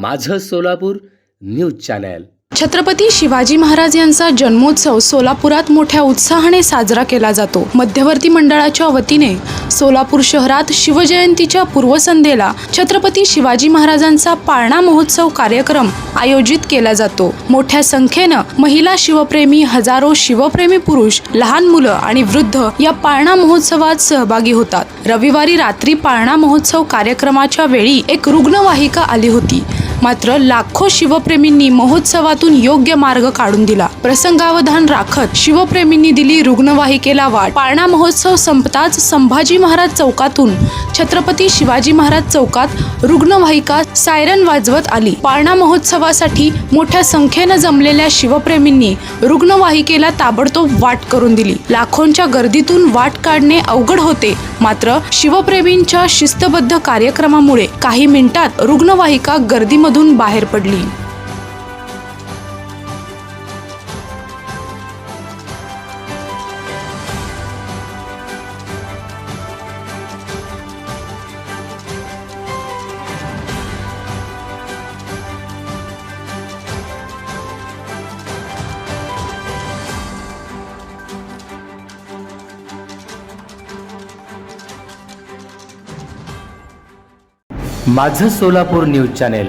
माझं Solapur news channel. Chhatrapati Shivaji Maharaj यांचा जन्मोत्सव सोलापुरात मोठ्या उत्साहाने साजरा केला जातो. मध्यवर्ती मंडळाच्या वतीने सोलापूर शहरात शिवजयंतीच्या पूर्वसंध्येला छत्रपती शिवाजी महाराजांचा पाळणा महोत्सव कार्यक्रम आयोजित केला जातो. मोठ्या संख्येनं महिला शिवप्रेमी हजारो शिवप्रेमी पुरुष लहान मुलं आणि वृद्ध या पाळणा महोत्सवात सहभागी होतात. रविवारी रात्री पाळणा महोत्सव कार्यक्रमाच्या वेळी एक रुग्णवाहिका आली होती. मात्र लाखो शिवप्रेमींनी महोत्सवातून योग्य मार्ग काढून दिला. प्रसंगावधान राखत शिवप्रेमींनी दिली रुग्णवाहिकेला वाट. पाळणा महोत्सव संपताच संभाजी महाराज चौकातून छत्रपती शिवाजी महाराज चौकात रुग्णवाहिका सायरन वाजवत आली. पाळणा महोत्सवासाठी मोठ्या संख्येनं जमलेल्या शिवप्रेमींनी रुग्णवाहिकेला ताबडतोब वाट करून दिली. लाखोंच्या गर्दीतून वाट काढणे अवघड होते. मात्र शिवप्रेमींच्या शिस्तबद्ध कार्यक्रमामुळे काही मिनिटात रुग्णवाहिका गर्दीमध्ये मधून बाहेर पडली. माझं सोलापूर न्यूज चॅनेल